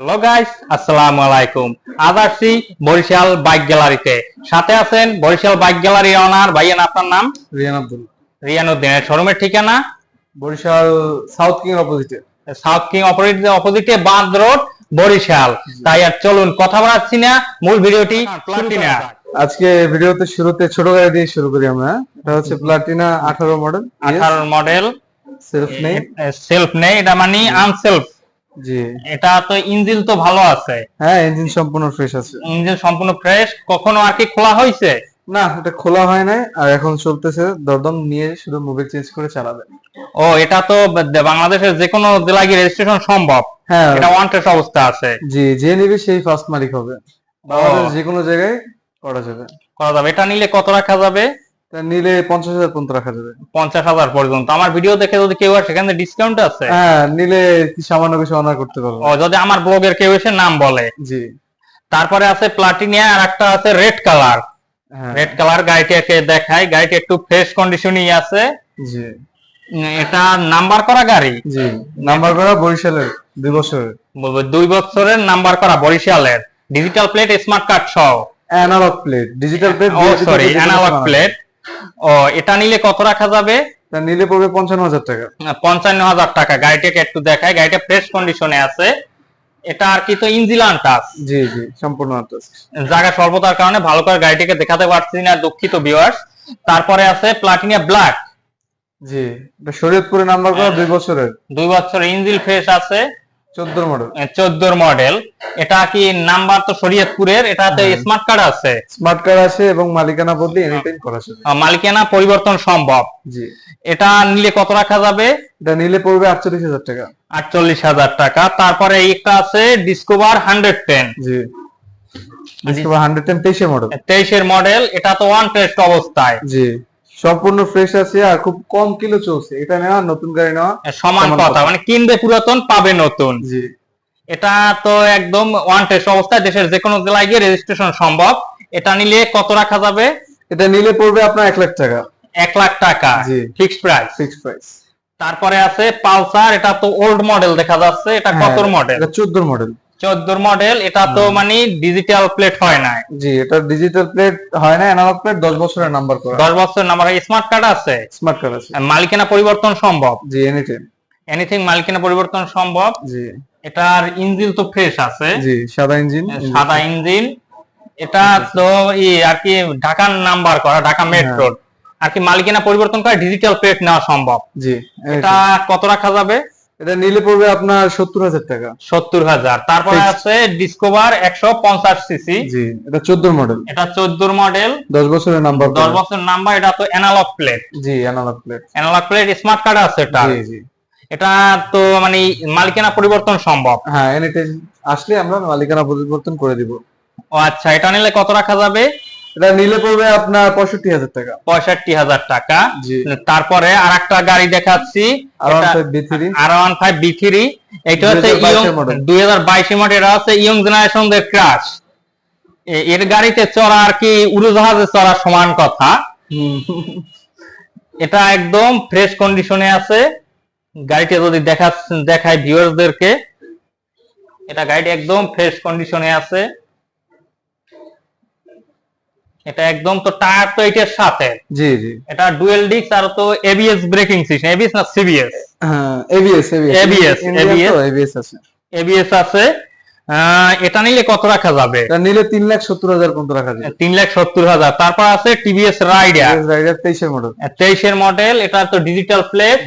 Hello guys আসসালামু আলাইকুম আজ আসছি বরিশাল বাইক গ্যালারিতে। সাথে আছেন বরিশাল বাইক গ্যালারি অনার ভাইয়ান আপনার নাম? রিয়ান আব্দুল। রিয়ানুদ্দিনের শোরুমের ঠিকানা? বরিশাল সাউথ কিং অপোজিটে। সাউথ কিং অপোজিট অপোজিটে বাঁধ রোড বরিশাল। তাই আর চলুন কথা বলাচ্ছি না। মূল ভিডিওটি প্লাটিনা আজকে ভিডিওতে শুরুতে ছোট গাড়ি দিয়ে শুরু করি আমরা। এটা হচ্ছে প্লাটিনা আঠারো মডেল আঠারো মডেল সেলফ নেই। সেলফ নেই। এটা মানে আনসেলফ জি। এটা তো ইঞ্জিন তো ভালো আছে। হ্যাঁ ইঞ্জিন সম্পূর্ণ ফ্রেশ আছে। ইঞ্জিন সম্পূর্ণ ফ্রেশ কখনো আর কি খোলা হয়েছে? না এটা খোলা হয় নাই আর এখন চলতেছে দরদম নিয়ে শুধু মোবিল চেঞ্জ করে চালাবেন। ও এটা তো বাংলাদেশের যে কোনো জেলায় রেজিস্ট্রেশন সম্ভব। হ্যাঁ। এটা ওয়ান টেস্ট অবস্থা আছে। জি যে নিবে সেই ফার্স্ট মালিক হবে। বাংলাদেশ যে কোনো জায়গায় করা যাবে। করা যাবে। এটা নিলে কত রাখা যাবে? নিলে পঞ্চাশ হাজার পর্যন্ত রাখা যাবে। পঞ্চাশ হাজার পর্যন্ত। আমার ভিডিও দেখে যদি কেউ আসে সেখানে ডিসকাউন্ট আছে? হ্যাঁ নিলে কি সামান্য কিছু অনার করতে পারবে। ও যদি আমার ব্লগের কেউ এসে নাম বলে। জি। তারপরে আছে প্লাটিনিয়া আর একটা আছে রেড কালার রেড কালার গাড়িটাকে দেখাই। গাড়িটা একটু ফ্রেশ কন্ডিশনই আছে। জি। এটা নাম্বার করা গাড়ি? জি। নাম্বার করা বরিশালের দুই বছরের। দুই বছরের নাম্বার করা বরিশালের। ডিজিটাল প্লেট স্মার্ট কার্ড সহ। অ্যানালগ প্লেট ডিজিটাল প্লেট ও সরি অ্যানালগ প্লেট ও এটা নিলে কত রাখা যাবে? নিলে পড়বে পঞ্চান্ন হাজার টাকা। পঞ্চান্ন হাজার টাকা। গাড়িটাকে একটু দেখায় গাড়িটা ফ্রেশ কন্ডিশনে আছে। এটা আর কি তো ইঞ্জিলান টাচ জি জি সম্পূর্ণ জায়গা স্বল্পতার কারণে ভালো করে গাড়িটাকে দেখাতে পারছি না দুঃখিত ভিউয়ার্স তারপরে আছে প্লাটিনিয়া ব্ল্যাক জি এটা শরীয়তপুরে নাম্বার করা দুই বছরের। দুই বছর ইঞ্জিল ফ্রেশ আছে। চোদ্দ মডেল চোদ্দোর মডেল এটা কি নাম্বার তো শরীয়তপুরের? এটাতে হ্যাঁ। স্মার্ট কার্ড আছে। স্মার্ট কার্ড আছে এবং মালিকানা বদলি এনি টাইম করা যাবে মালিকানা পরিবর্তন সম্ভব। জি। এটা নিলে কত রাখা যাবে? এটা নিলে পড়বে আটচল্লিশ হাজার টাকা। আটচল্লিশ হাজার টাকা। তারপরে একটা আছে ডিসকভার হান্ড্রেড টেন জি। হান্ড্রেড টেন তেইশের মডেল তেইশের মডেল এটা তো ওয়ান টেস্ট অবস্থায়। জি। সম্পূর্ণ ফ্রেশ আছে আর খুব কম কিলো চলছে। এটা নেওয়া নতুন গাড়ি নেওয়া সমান কথা। মানে কিনবে পুরাতন পাবে নতুন। জি। এটা তো একদম ওয়ান টেস্ট অবস্থায় দেশের যে কোনো জেলায় গিয়ে রেজিস্ট্রেশন সম্ভব। এটা নিলে কত রাখা যাবে? এটা নিলে পড়বে আপনার এক লাখ টাকা। এক লাখ টাকা। ফিক্সড প্রাইস ফিক্স প্রাইস তারপরে আছে পালসার। এটা তো ওল্ড মডেল দেখা যাচ্ছে। এটা কত মডেল চোদ্দ মডেল চোদ্দোর মডেল এটা তো মানে ডিজিটাল প্লেট হয় না জি এটা ডিজিটাল প্লেট হয় না অ্যানালগ প্লেট দশ বছরের নাম্বার করা। দশ বছর নাম্বার স্মার্ট কার্ড আছে? স্মার্ট কার্ড আছে। মালিকানা পরিবর্তন সম্ভব? জি এনি টাইম এনিথিং মালিকানা পরিবর্তন সম্ভব? জি। এটার ইঞ্জিন তো ফ্রেশ আছে। জি সাদা ইঞ্জিন সাদা ইঞ্জিন এটা তো ই আর কি ঢাকার নাম্বার করা ঢাকা মেট্রো আর কি মালিকানা পরিবর্তন করে ডিজিটাল প্লেট নেওয়া সম্ভব। জি এটা কত রাখা যাবে? এটা নিলে পড়বে আপনার সত্তর হাজার টাকা। সত্তর হাজার। তারপরে আছে ডিসকভার একশো পঞ্চাশ সিসি। জি এটা চোদ্দ মডেল এটা চোদ্দোর মডেল দশ বছরের নাম্বার দশ বছর নাম্বার এটা তো অ্যানালগ প্লেট জি analog plate analog plate smart card আছে এটা জি জি। এটা তো মানে মালিকানা পরিবর্তন সম্ভব। হ্যাঁ এনি টাইম আসলে আমরা মালিকানা পরিবর্তন করে দিব। ও আচ্ছা এটা নিলে কত রাখা যাবে? এটা নিলে পড়বে আপনার পঁয়ষট্টি হাজার টাকা। পঁয়ষট্টি হাজার টাকা। তারপরে আর একটা গাড়ি দেখাচ্ছি। R one five B three. R one five B three. এটা হচ্ছে 2022 এর model। দুই হাজার বাইশের মডেল এটা হচ্ছে ইয়ং জেনারেশন দের ক্রাশ এর গাড়িতে চড়া আর কি উড়োজাহাজে চড়া সমান কথা। এটা একদম ফ্রেশ কন্ডিশনে আছে। গাড়িটা যদি দেখা দেখায় ভিউয়ারদেরকে এটা গাড়িটি একদম ফ্রেশ কন্ডিশনে আছে। এটা একদম তো টায়ার তো এটার সাথে। জি জি। এটা ডুয়েল ডিস্ক আর তো এবিএস ব্রেকিং সিস্টেম এবিএস না সিবিএস হ্যাঁ এবিএস এবিএস ABS এবিএস আছে। এবিএস আছে। এটা নিলে কত রাখা যাবে? এটা নিলে তিন লাখ সত্তর হাজার পর্যন্ত রাখা যাবে। তিন লাখ সত্তর হাজার। তারপর আছে টিভিএস রাইডার রাইডার তেইশের মডেল তেইশের মডেল এটা তো ডিজিটাল প্লেট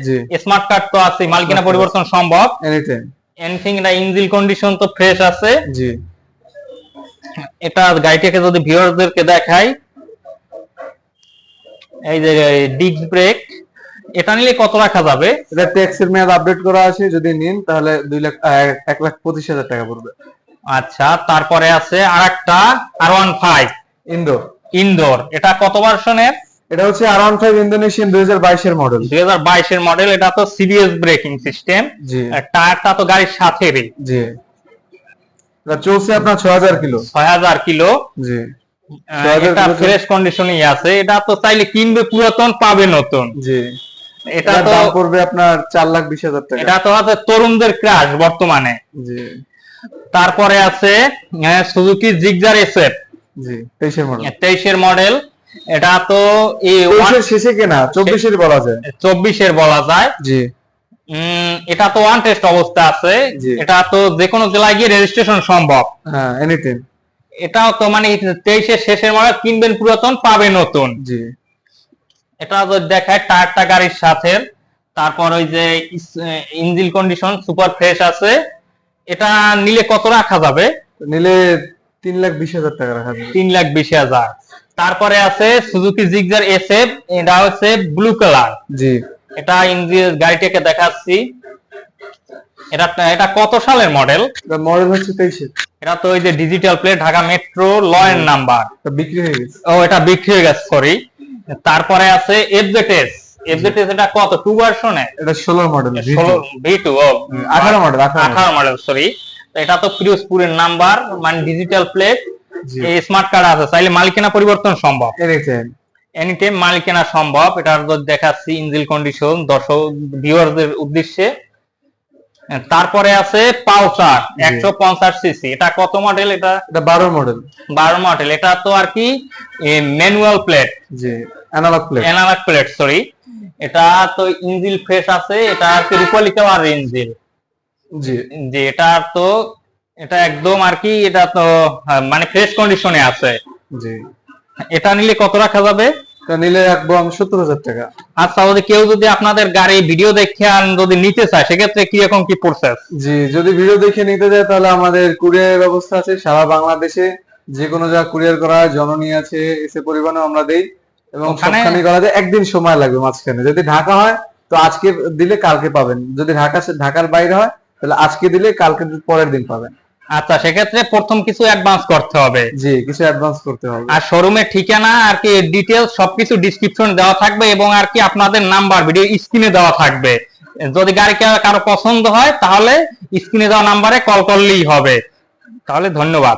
স্মার্ট কার্ড তো আছে মালিকানা পরিবর্তন সম্ভব। এনি টাইম এনিথিং এটা ইঞ্জিন কন্ডিশন তো ফ্রেশ আছে। জি। এটা গাড়িটাকে যদি ভিউয়ারদেরকে দেখাই এই যে ডিস্ক ব্রেক এটা নিলে কত রাখা যাবে? এটা ট্যাক্সের মেয়াদ আপডেট করা আছে যদি নিন তাহলে দুই লাখ এক লাখ পঁচিশ হাজার টাকা পড়বে। আচ্ছা তারপরে আছে আর একটা R one five indoor indoor এটা কত ভার্সনের এটা হচ্ছে আর ওয়ান ফাইভ ইন্দোনেশিয়ান দুই হাজার বাইশের মডেল দুই হাজার বাইশের মডেল এটা তো সিবিএস ব্রেকিং সিস্টেম টায়ারটা তো গাড়ির সাথেরই। জি। চলছে আপনার ছয় হাজার কিলো। ছয় হাজার কিলো। জি। এটা ফ্রেশ কন্ডিশনই আছে। এটা তো চাইলে কিনবে পুরাতন পাবে নতুন। জি। এটা তো পড়বে আপনার চার লাখ বিশ হাজার টাকা। এটা তো আছে তরুণদের ক্রাশ বর্তমানে। জি। তারপরে আছে সুজুকি জিগজার এসএফ জি তেইশের মডেল তেইশের মডেল এটা তো এই শেষে কেনা চব্বিশের বলা যায়। চব্বিশের বলা যায়। জি। এটা তো ওয়ান টেস্ট অবস্থা আছে। এটা তো যে কোনো জেলায় গিয়ে রেজিস্ট্রেশন সম্ভব। হ্যাঁ এনিটাইম এটাও তো মানে তেইশের শেষের মডেল কিনবেন পুরাতন পাবে নতুন। জি। এটা তো দেখায় টায়ারটা গাড়ির সাথে। তারপর ওই যে ইঞ্জিন কন্ডিশন সুপার ফ্রেশ আছে। এটা নিলে কত রাখা যাবে? নিলে তিন লাখ বিশ হাজার টাকা রাখা যাবে। তিন লাখ বিশ হাজার। তারপরে আছে সুজুকি জিগজার এসএফ এটা হচ্ছে ব্লু কালার জি। এটা ইঞ্জিন গাড়িটাকে দেখাচ্ছি। এটা এটা কত সালের মডেল মডেল হচ্ছে তেইশের এটা তো ওই যে ডিজিটাল প্লেট ঢাকা মেট্রো লয়ের নাম্বার তা বিক্রি হয়ে গেছে। ও এটা বিক্রি হয়ে গেছে সরি তারপরে আছে এফজেটেস এফজেটেস এটা কত? টু ভার্সনে এটা ষোলোর মডেল ষোলো ভি টু আঠারো মডেল আঠারো। আঠারো মডেল সরি এটা তো পিরোজপুরের নাম্বার মানে ডিজিটাল প্লেট এই স্মার্ট কার্ড আছে চাইলে মালিকানা পরিবর্তন সম্ভব। এনিটাইম এনি টাইম মালিকানা সম্ভব এটার যদি দেখাচ্ছি ইঞ্জিন কন্ডিশন দর্শক ভিউয়ারদের উদ্দেশ্যে। তারপরে আছে পাউচার একশো পঞ্চাশ সিসি এটা কত মডেল এটা? এটা বারো মডেল বারো মডেল এটা তো আর কি ম্যানুয়াল প্লেট জি analog plate analog plate sorry এটা তো ইঞ্জিন ফ্রেশ আছে এটা আর কি রূপালী কালার ইঞ্জিন জি। যে এটা তো এটা একদম আর কি এটা তো মানে ফ্রেশ কন্ডিশনে আছে। জি। এটা নিলে কত রাখা যাবে? তা নিলে রাখব আমি সত্তর হাজার টাকা। আচ্ছা যদি কেউ যদি আপনাদের গাড়ি ভিডিও দেখে যদি নিতে চায় সেক্ষেত্রে কীরকম কি প্রসেস জি যদি ভিডিও দেখে নিতে যায় তাহলে আমাদের কুরিয়ার ব্যবস্থা আছে সারা বাংলাদেশে। যে কোনো জায়গা কুরিয়ার করা হয় জননী আছে এসে পরিবহনে আমরা দেই। এবং সবখানে করা যায় একদিন সময় লাগবে মাঝখানে। যদি ঢাকা হয় তো আজকে দিলে কালকে পাবেন। যদি ঢাকা ঢাকার বাইরে হয় তাহলে আজকে দিলে কালকে পরের দিন পাবেন। আচ্ছা সেক্ষেত্রে প্রথম কিছু অ্যাডভান্স করতে হবে। জি কিছু অ্যাডভান্স করতে হবে। আর শোরুমের ঠিকানা আর কি ডিটেলস সবকিছু ডিসক্রিপশন দেওয়া থাকবে এবং আর কি আপনাদের নাম্বার ভিডিও স্ক্রিনে দেওয়া থাকবে। যদি গাড়ি কারও পছন্দ হয় তাহলে স্ক্রিনে দেওয়া নাম্বারে কল করলেই হবে। তাহলে ধন্যবাদ।